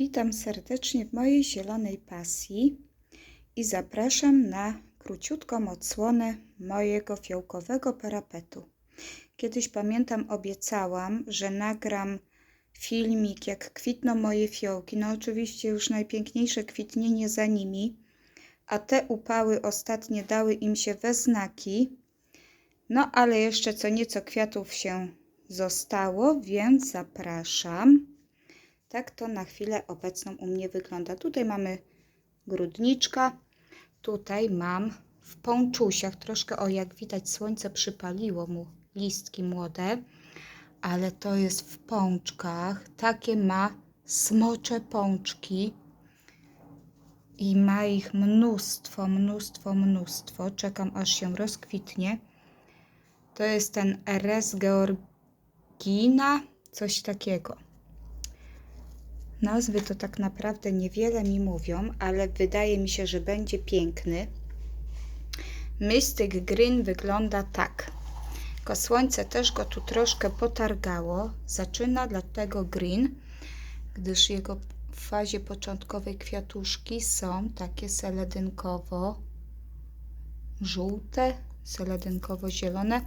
Witam serdecznie w mojej zielonej pasji i zapraszam na króciutką odsłonę mojego fiołkowego parapetu. Kiedyś pamiętam, obiecałam, że nagram filmik, jak kwitną moje fiołki. No, oczywiście, już najpiękniejsze kwitnienie za nimi, a te upały ostatnie dały im się we znaki. No, ale jeszcze co nieco kwiatów się zostało, więc zapraszam. Tak to na chwilę obecną u mnie wygląda. Tutaj mamy grudniczka, tutaj mam w pączusiach, troszkę o jak widać słońce przypaliło mu listki młode, ale to jest w pączkach, takie ma smocze pączki i ma ich mnóstwo, mnóstwo, mnóstwo. Czekam aż się rozkwitnie. To jest ten RS Georgina, coś takiego. Nazwy to tak naprawdę niewiele mi mówią, ale wydaje mi się, że będzie piękny. Mystic Green wygląda tak. Tylko słońce też go tu troszkę potargało. Zaczyna dlatego green, gdyż jego w fazie początkowej kwiatuszki są takie seledynkowo żółte, seledynkowo-zielone,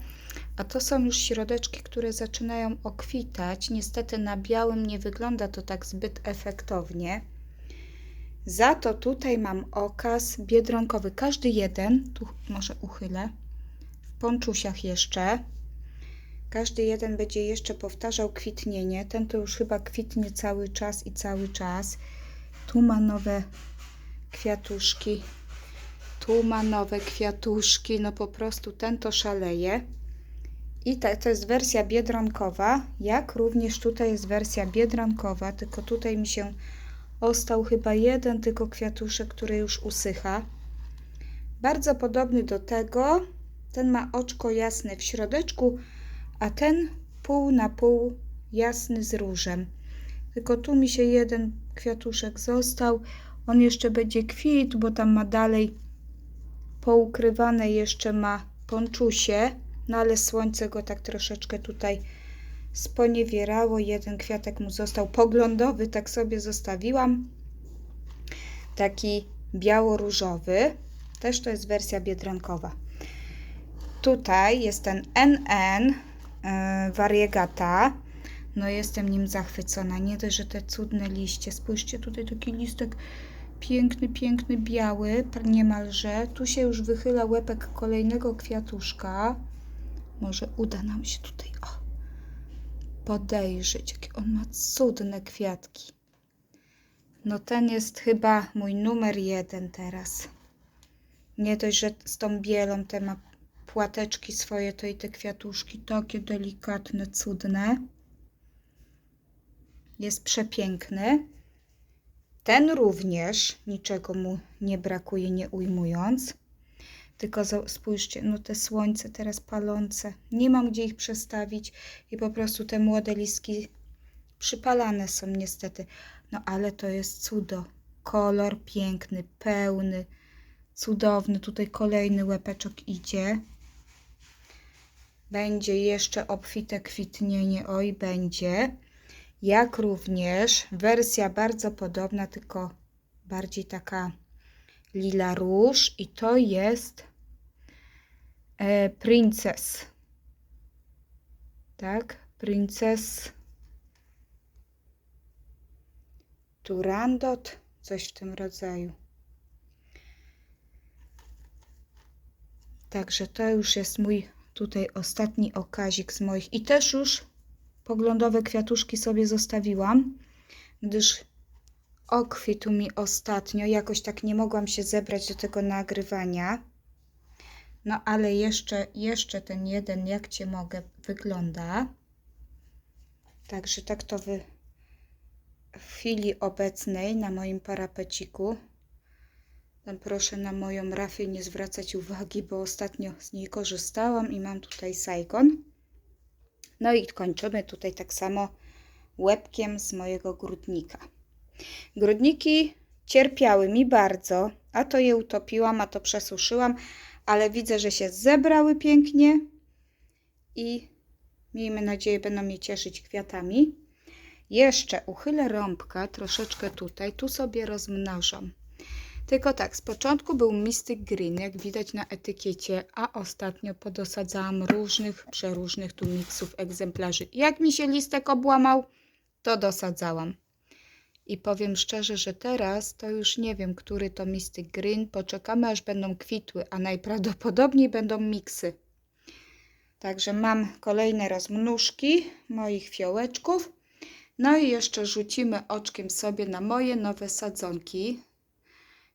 a to są już środeczki, które zaczynają okwitać. Niestety na białym nie wygląda to tak zbyt efektownie. Za to tutaj mam okaz biedronkowy. Każdy jeden, tu może uchylę, w ponczusiach jeszcze. Każdy jeden będzie jeszcze powtarzał kwitnienie. Ten to już chyba kwitnie cały czas i cały czas. Tu ma nowe kwiatuszki tu ma nowe kwiatuszki, no po prostu ten to szaleje. I ta, to jest wersja biedronkowa, jak również tutaj jest wersja biedronkowa, tylko tutaj mi się ostał chyba jeden tylko kwiatuszek, który już usycha. Bardzo podobny do tego, ten ma oczko jasne w środeczku, a ten pół na pół jasny z różem. Tylko tu mi się jeden kwiatuszek został, on jeszcze będzie kwit, bo tam ma dalej poukrywane jeszcze ma ponczusie, no ale słońce go tak troszeczkę tutaj sponiewierało. Jeden kwiatek mu został poglądowy, tak sobie zostawiłam. Taki biało-różowy. Też to jest wersja biedronkowa. Tutaj jest ten NN yy, variegata. No jestem nim zachwycona. Nie dość, że te cudne liście. Spójrzcie, tutaj taki listek piękny, piękny, biały, niemalże. Tu się już wychyla łepek kolejnego kwiatuszka. Może uda nam się tutaj o, podejrzeć, jakie on ma cudne kwiatki. No ten jest chyba mój numer jeden teraz. Nie dość, że z tą bielą te ma płateczki swoje, to i te kwiatuszki takie delikatne, cudne. Jest przepiękny. Ten również niczego mu nie brakuje, nie ujmując. Tylko spójrzcie, no te słońce teraz palące. Nie mam gdzie ich przestawić i po prostu te młode listki przypalane są niestety. No ale to jest cudo. Kolor piękny, pełny, cudowny. Tutaj kolejny łepeczek idzie. Będzie jeszcze obfite kwitnienie. Oj, będzie jak również wersja bardzo podobna, tylko bardziej taka lila róż i to jest e, Princess. Tak, Princess Turandot, coś w tym rodzaju. Także to już jest mój tutaj ostatni okazik z moich i też już poglądowe kwiatuszki sobie zostawiłam, gdyż okwitł mi ostatnio. Jakoś tak nie mogłam się zebrać do tego nagrywania. No ale jeszcze, jeszcze ten jeden, jak Cię mogę, wygląda. Także tak to wy w chwili obecnej na moim parapeciku. Tam proszę na moją rafię nie zwracać uwagi, bo ostatnio z niej korzystałam i mam tutaj Saigon. No i kończymy tutaj tak samo łebkiem z mojego grudnika. Grudniki cierpiały mi bardzo, a to je utopiłam, a to przesuszyłam, ale widzę, że się zebrały pięknie i miejmy nadzieję będą mnie cieszyć kwiatami. Jeszcze uchylę rąbka troszeczkę tutaj, tu sobie rozmnażam. Tylko tak, z początku był Mystic Green, jak widać na etykiecie, a ostatnio podosadzałam różnych, przeróżnych tu miksów egzemplarzy. Jak mi się listek obłamał, to dosadzałam. I powiem szczerze, że teraz to już nie wiem, który to Mystic Green. Poczekamy, aż będą kwitły, a najprawdopodobniej będą miksy. Także mam kolejne rozmnóżki moich fiołeczków. No i jeszcze rzucimy oczkiem sobie na moje nowe sadzonki.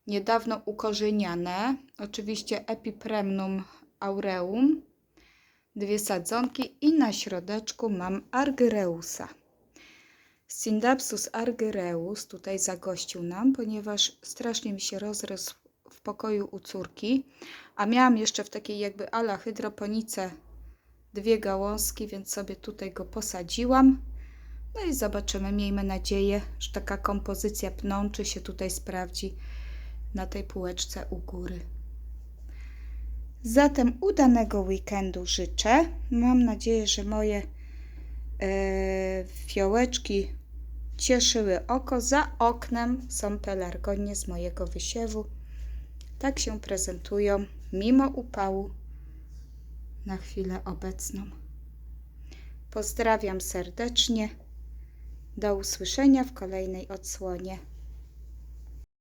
Niedawno ukorzeniane. Oczywiście Epipremnum aureum. Dwie sadzonki i na środeczku mam Argyreusa. Syndapsus argyreus tutaj zagościł nam, ponieważ strasznie mi się rozrósł w pokoju u córki, a miałam jeszcze w takiej jakby ala hydroponice dwie gałązki, więc sobie tutaj go posadziłam. No i zobaczymy, miejmy nadzieję, że taka kompozycja pnączy się tutaj sprawdzi na tej półeczce u góry. Zatem udanego weekendu życzę. Mam nadzieję, że moje e, fiołeczki cieszyły oko. Za oknem są pelargonie z mojego wysiewu. Tak się prezentują mimo upału na chwilę obecną. Pozdrawiam serdecznie. Do usłyszenia w kolejnej odsłonie.